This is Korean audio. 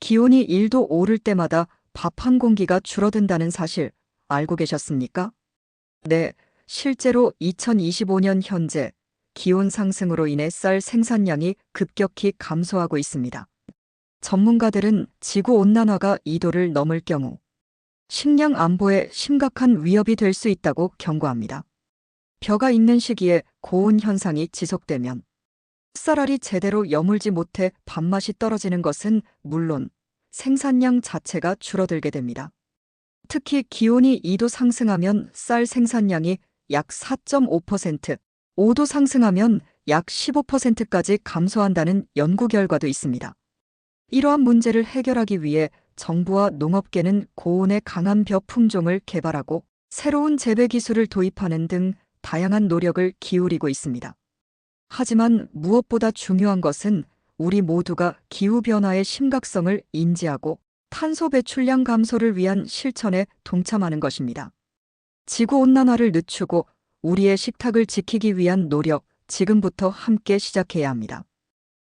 기온이 1도 오를 때마다 밥 한 공기가 줄어든다는 사실 알고 계셨습니까? 네, 실제로 2025년 현재 기온 상승으로 인해 쌀 생산량이 급격히 감소하고 있습니다. 전문가들은 지구 온난화가 2도를 넘을 경우 식량 안보에 심각한 위협이 될 수 있다고 경고합니다. 벼가 익는 시기에 고온 현상이 지속되면 쌀알이 제대로 여물지 못해 밥맛이 떨어지는 것은 물론 생산량 자체가 줄어들게 됩니다. 특히 기온이 2도 상승하면 쌀 생산량이 약 4.5%, 5도 상승하면 약 15%까지 감소한다는 연구 결과도 있습니다. 이러한 문제를 해결하기 위해 정부와 농업계는 고온에 강한 벼 품종을 개발하고 새로운 재배 기술을 도입하는 등 다양한 노력을 기울이고 있습니다. 하지만 무엇보다 중요한 것은 우리 모두가 기후변화의 심각성을 인지하고 탄소 배출량 감소를 위한 실천에 동참하는 것입니다. 지구온난화를 늦추고 우리의 식탁을 지키기 위한 노력 지금부터 함께 시작해야 합니다.